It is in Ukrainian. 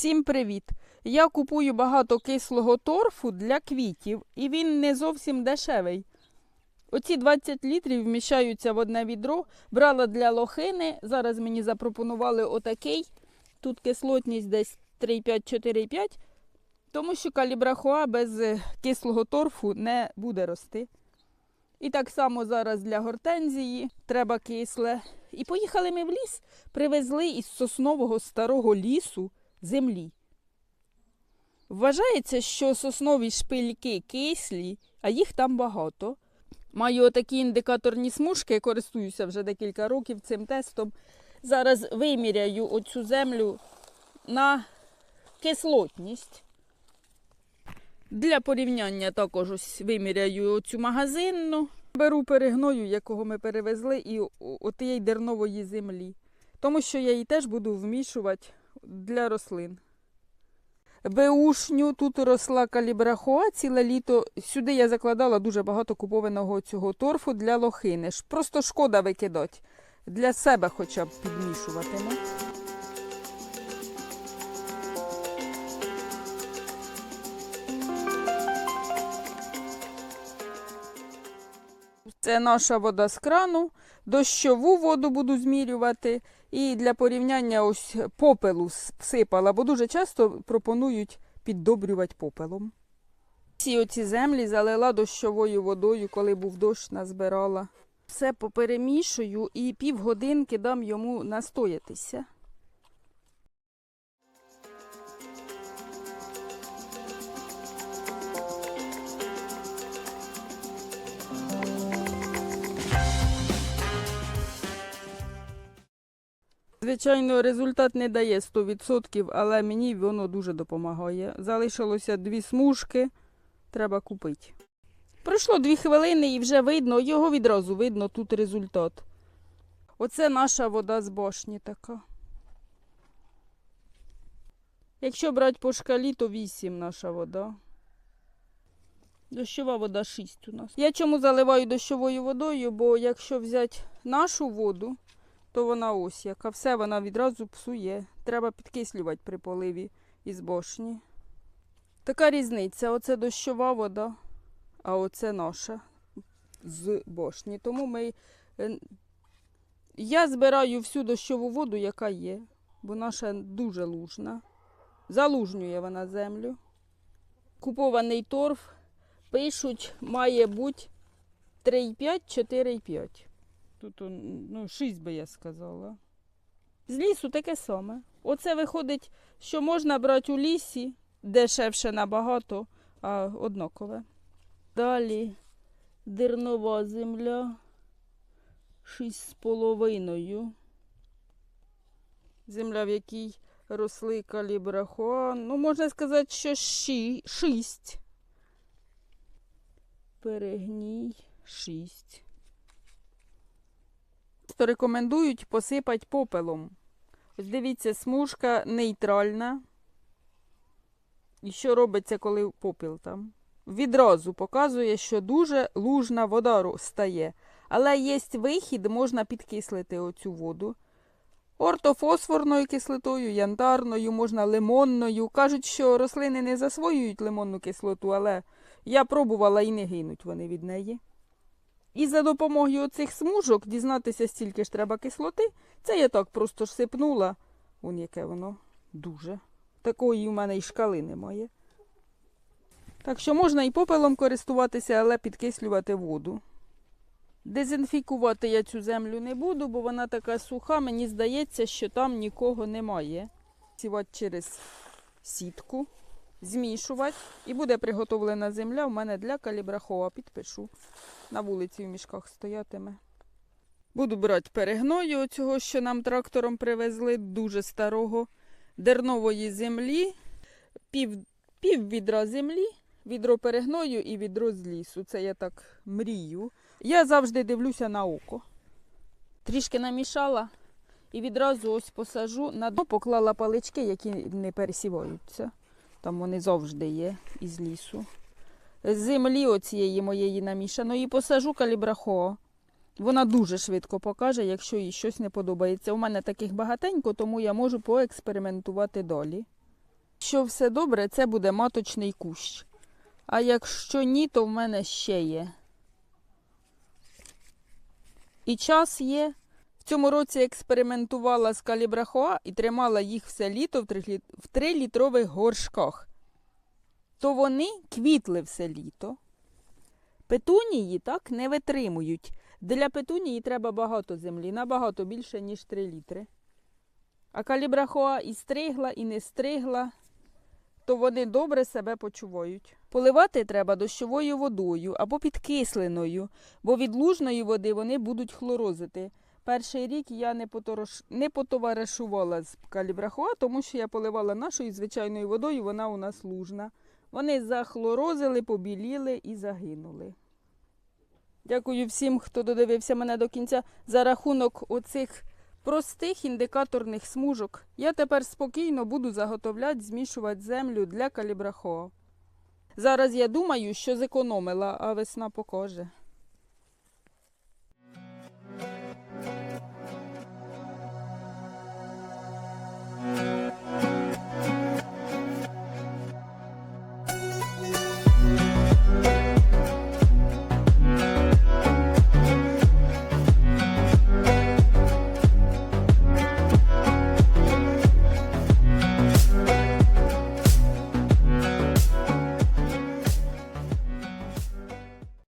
Всім привіт! Я купую багато кислого торфу для квітів, і він не зовсім дешевий. Оці 20 літрів вміщаються в одне відро. Брала для лохини. Зараз мені запропонували отакий. Тут кислотність десь 3,5-4,5, тому що калібрахоа без е, кислого торфу не буде рости. І так само зараз для гортензії треба кисле. І поїхали ми в ліс, привезли із соснового старого лісу землі. Вважається, що соснові шпильки кислі, а їх там багато. Маю отакі індикаторні смужки, користуюся вже декілька років цим тестом. Зараз виміряю оцю землю на кислотність. Для порівняння також ось виміряю оцю магазинну. Беру перегною, якого ми перевезли, і отієї дернової землі. Тому що я її теж буду вмішувати для рослин. Беушню тут росла калібрахоа ціле літо. Сюди я закладала дуже багато купованого цього торфу для лохини. Просто шкода викидати. Для себе хоча б підмішуватиму. Це наша вода з крану. Дощову воду буду змірювати. І для порівняння ось попелу всипала, бо дуже часто пропонують піддобрювати попелом. Всі оці землі залила дощовою водою, коли був дощ, назбирала. Все поперемішую і півгодинки дам йому настоятися. Звичайно, результат не дає 100%, але мені воно дуже допомагає. Залишилося дві смужки, треба купити. Пройшло дві хвилини і вже видно, його відразу видно, тут результат. Оце наша вода з башні така. Якщо брати по шкалі, то 8 наша вода. Дощова вода 6 у нас. Я чому заливаю дощовою водою, бо якщо взяти нашу воду, то вона ось яка. Все вона відразу псує. Треба підкислювати при поливі із бошні. Така різниця. Оце дощова вода, а оце наша з бошні. Тому ми. е, Я збираю всю дощову воду, яка є, бо наша дуже лужна. Залужнює вона землю. Купований торф, пишуть, має бути 3,5-4,5. Тут ну, 6 би я сказала. З лісу таке саме. Оце виходить, що можна брати у лісі, дешевше набагато, а однакове. Далі дернова земля 6,5. Земля, в якій росли калібрахоа. Ну, можна сказати, що 6. Перегній 6 то рекомендують посипати попелом. Ось дивіться, смужка нейтральна. І що робиться, коли попіл там? Відразу показує, що дуже лужна вода стає. Але є вихід, можна підкислити оцю воду. Ортофосфорною кислотою, янтарною, можна лимонною. Кажуть, що рослини не засвоюють лимонну кислоту, але я пробувала і не гинуть вони від неї. І за допомогою цих смужок дізнатися, стільки ж треба кислоти. Це я так просто ж сипнула. Вон яке воно дуже. Такої в мене і шкали немає. Так що можна і попелом користуватися, але підкислювати воду. Дезінфікувати я цю землю не буду, бо вона така суха, мені здається, що там нікого немає. Сівати через сітку, змішувати, і буде приготовлена земля в мене для калібрахова. Підпишу на вулиці в мішках стоятиме. Буду брати перегною оцього, що нам трактором привезли, дуже старого дернової землі, пів, пів відра землі, відро перегною і відро з лісу. Це я так мрію. Я завжди дивлюся на око. Трішки намішала і відразу ось посажу. На дно поклала палички, які не пересіваються. Там вони завжди є із лісу з землі оцієї моєї намішаної посажу калібрахо. Вона дуже швидко покаже, якщо їй щось не подобається. У мене таких багатенько, тому я можу поекспериментувати далі. Якщо все добре, це буде маточний кущ. А якщо ні, то в мене ще є. І час є. В цьому році експериментувала з калібрахоа і тримала їх все літо в 3, літрових горшках. То вони квітли все літо. Петунії так не витримують. Для петунії треба багато землі, набагато більше, ніж 3 літри. А калібрахоа і стригла, і не стригла, то вони добре себе почувають. Поливати треба дощовою водою або підкисленою, бо від лужної води вони будуть хлорозити. Перший рік я не, поторош... не потоваришувала з калібрахоа, тому що я поливала нашою звичайною водою, вона у нас лужна. Вони захлорозили, побіліли і загинули. Дякую всім, хто додивився мене до кінця. За рахунок оцих простих індикаторних смужок я тепер спокійно буду заготовляти, змішувати землю для калібрахоа. Зараз я думаю, що зекономила, а весна покаже.